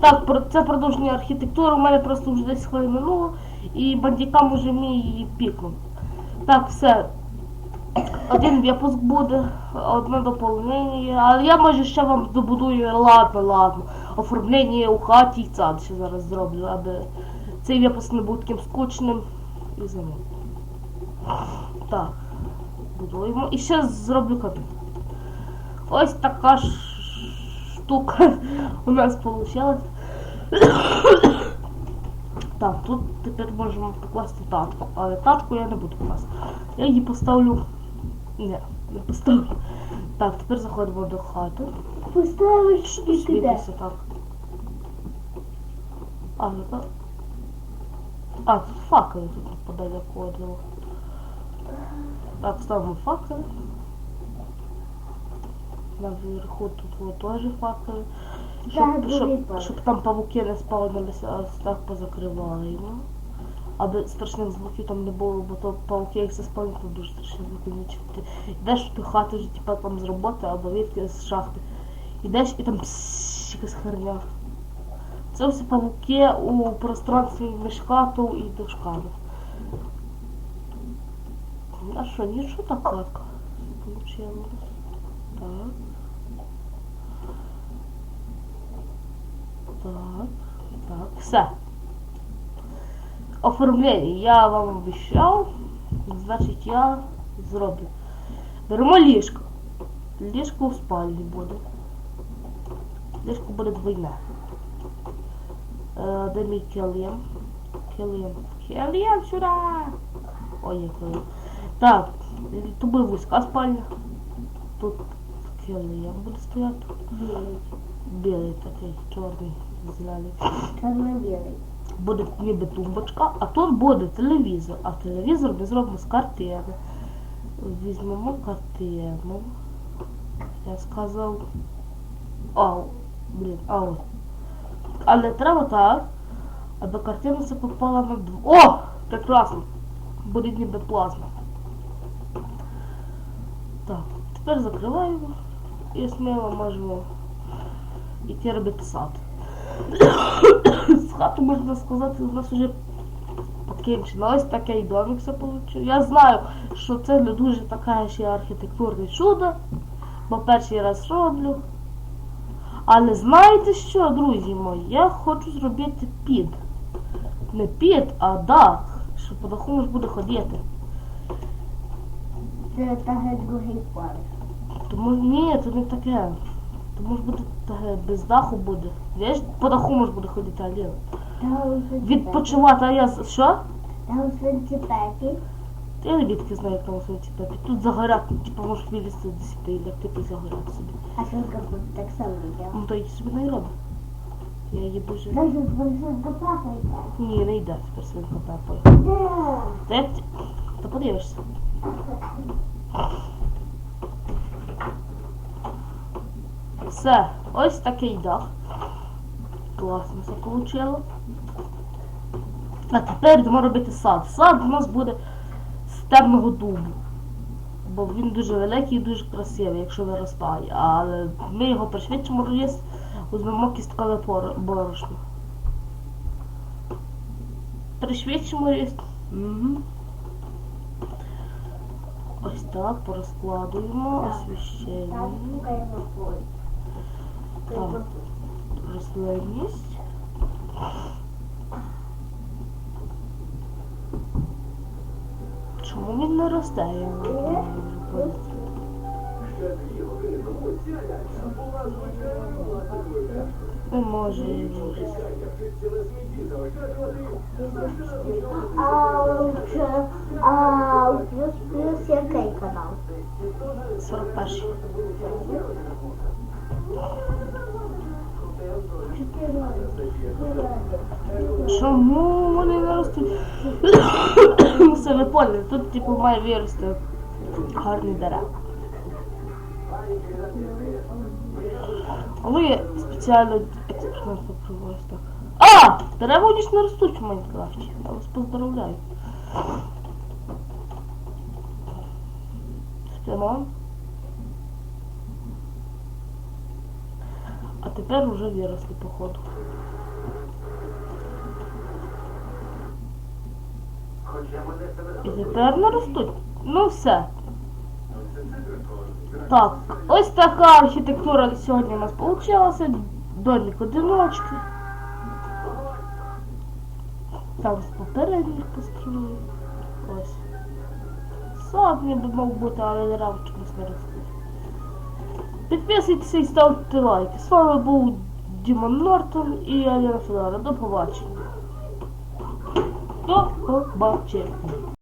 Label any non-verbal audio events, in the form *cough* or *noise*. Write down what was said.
Так, це продовження архітектури. У мене просто вже десь хвилин минуло, і бандікам уже мій її пікнув. Так, все. Один випуск буде, одне доповнення, але я може ще вам добудую, ладно, ладно. Оформлення у хаті і сад ще зараз зроблю, аби цей випуск не був таким скучним і заним. Так, будуємо. І ще зроблю камін. Ось така ж штука у нас вийшла. Так, тут тепер можемо покласти татку, але татку я не буду класти. Я її поставлю. Ні, не поставлю. Так, тепер заходимо до хати. Поставиш і. Світиться так. А, ну так. А, тут факели тут подалеку одного. Так, ставимо факели. Наверху тут вот факели. Так, Щоб, буде щоб, щоб там павуки не спавнилися, а позакривали йому. Аби страшних звуків там не було, бо то павуки, як заспавнять, то дуже страшні звуки не чути. Йдеш в ту хату вже типа там з роботи або відки з шахти. Ідеш і там якась херня. Це всі павуки у пространстві між хатою і дошками. А що, нічого так легко получилось. Так. Так, так, все. Оформлення я вам обіцяв, значить я зроблю. Беремо ліжко. Ліжко в спальні буде. Ліжко буде двойне. Е, де мій килим? Килим. Килим сюди! Ой, як килим. Так, буде вузька спальня. Тут килим буде стояти. Білий. Білий такий, чорний, зелений. Чорно-білий. Буде ніби тумбочка, а тут буде телевізор. А телевізор ми зробимо з картини. Візьмемо картину. Я сказав. Ау, блін, ау. Але треба так, аби картина це попала на дв... О! Прекрасно! Буде ніби плазма. Так, тепер закриваємо і сміло можемо йти робити сад. З хату можна сказати, у нас вже покінчено. Ось такий домик все вийшло. Я знаю, що це не дуже таке ще архітектурне чудо, бо перший раз роблю. Але знаєте що, друзі мої, я хочу зробити під. Не під, а дах, що по даху буде ходити. Це таке другий поверх. Тому ні, це не таке. Тому ж буде таке, без даху буде. Знаєш, по даху можна буде ходити, Аліна. Відпочивати, а я з- що? Там сантипеки. Я не бідки знаю, як там пепі. Тут загорять, типу, можеш вилізти десь і лягти і загоряти собі. А сонка буде так само робила. Ну то їй собі робить. Я її дуже. Там же плакає. Ні, не йде тепер свинка пепою. Та як ти? Та подивишся. Все, ось такий дах. Класно все вийшло. А тепер йдемо робити сад. Сад у нас буде з темного дубу. Бо він дуже великий і дуже красивий, якщо виростає. Але ми його пришвидшимо ріс, візьмемо кісткове борошно. Пришвидшимо ріс. Угу. Ось так порозкладуємо Так. поле. Так. Чому він не росте? Я не може. А плюс плюс який канал? 41. Чому вони? Ну, *coughs* Все ви поняли, тут типу має вирости гарні дерева. Але спеціально експеримент попробую так. А! Дерева них не ростуть в Майнкрафті. Я вас поздравляю. Спимо. А тепер вже виросли, походу. І тепер не ростуть. Ну все. Так, ось така архітектура сьогодні у нас вийшла. Домик одиночки. Там з попередніх построїв. Ось. Сад ніби мав бути, але чомусь не ростуть. Підписуйтесь і ставте лайки. З вами був Дімон Нортон і Аліна Федора. До побачення. До побачення.